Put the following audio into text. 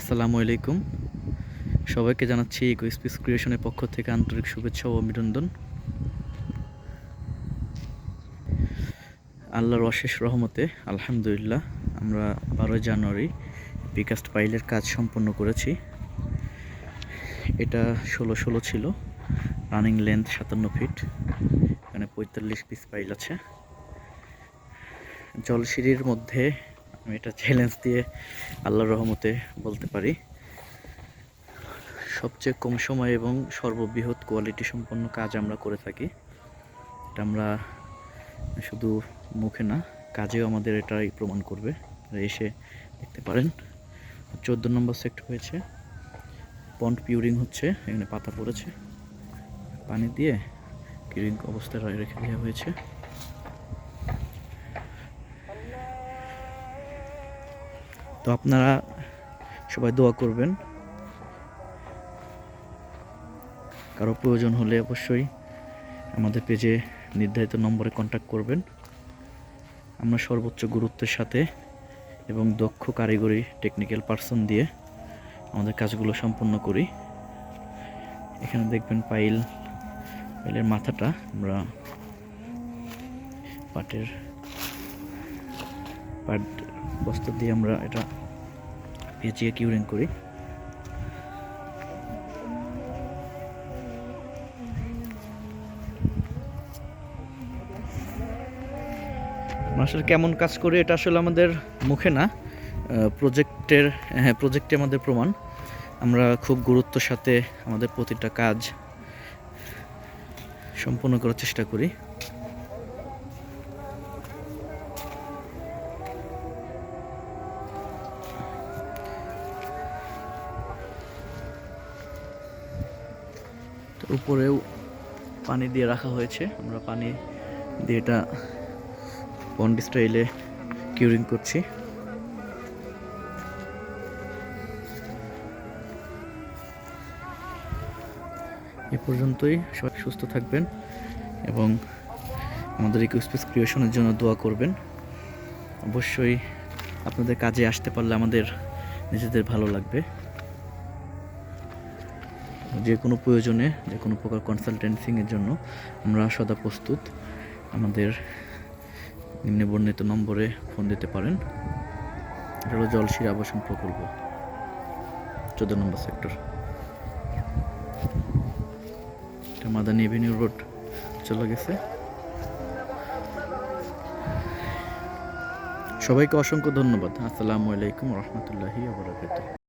আসসালামু আলাইকুম। সবাইকে জানাচ্ছি ইকো স্পেস ক্রিয়েশনের পক্ষ থেকে আন্তরিক শুভেচ্ছা ও অভিনন্দন। আল্লাহর অশেষ রহমতে, আলহামদুলিল্লাহ, আমরা বারোই জানুয়ারি বিকাস্ট পাইলের কাজ সম্পন্ন করেছি। এটা ষোলো ষোলো ছিল রানিং লেন্থ সাতান্ন ফিট এখানে পঁয়তাল্লিশ পিস পাইল আছে। জলসিঁড়ির মধ্যে আমি এটা চ্যালেঞ্জ দিয়ে আল্লাহর রহমতে বলতে পারি। সবচেয়ে কম সময় এবং সর্ববৃহৎ কোয়ালিটি সম্পন্ন কাজ আমরা করে থাকি। এটা আমরা শুধু মুখে না, কাজেও আমাদের এটাই প্রমাণ করবে। এসে দেখতে পারেন। চোদ্দ নম্বর সেক্টর হয়েছে। পন্ড পিউরিং হচ্ছে, এখানে পাতা পড়েছে। পানি দিয়ে কিউরিং অবস্থায় রেখে দেওয়া হয়েছে। তো আপনারা সবাই দোয়া করবেন। কারও প্রয়োজন হলে অবশ্যই আমাদের পেজে নির্ধারিত নম্বরে কন্ট্যাক্ট করবেন। আমরা সর্বোচ্চ গুরুত্বের সাথে এবং দক্ষ কারিগরি টেকনিক্যাল পার্সন দিয়ে আমাদের কাজগুলো সম্পন্ন করি। এখানে দেখবেন পাইল পাইলের মাথাটা আমরা পাটের পাট বস্তা দিয়ে আমরা এটা পেঁচিয়ে কিউরিং করি। আসলে কেমন কাজ করি এটা আসলে আমাদের মুখে না প্রজেক্টের হ্যাঁ প্রজেক্টে আমাদের প্রমাণ। আমরা খুব গুরুত্বের সাথে আমাদের প্রতিটা কাজ সম্পূর্ণ করার চেষ্টা করি। উপরেও পানি দিয়ে রাখা হয়েছে। আমরা পানি দিয়ে এটা পন্ড স্টাইলে কিউরিং করছি। এ পর্যন্তই। সবাই সুস্থ থাকবেন এবং আমাদের ইকো স্পেস ক্রিয়েশনের জন্য দোয়া করবেন। অবশ্যই আপনাদের কাজে আসতে পারলে আমাদের নিজেদের ভালো লাগবে। যে কোনো প্রয়োজনে, যে কোনো প্রকার কনসালটেন্সিংয়ের জন্য আমরা সদা প্রস্তুত। আমাদের নিম্নে বর্ণিত নম্বরে ফোন দিতে পারেন। এটা হলো জলশির আবাসন প্রকল্প, চোদ্দ নম্বর সেক্টর এটা মাদানী এভিনিউ রোড চলে গেছে। সবাইকে অসংখ্য ধন্যবাদ। আসসালামু আলাইকুম রহমতুল্লাহি আবরাকাতুহ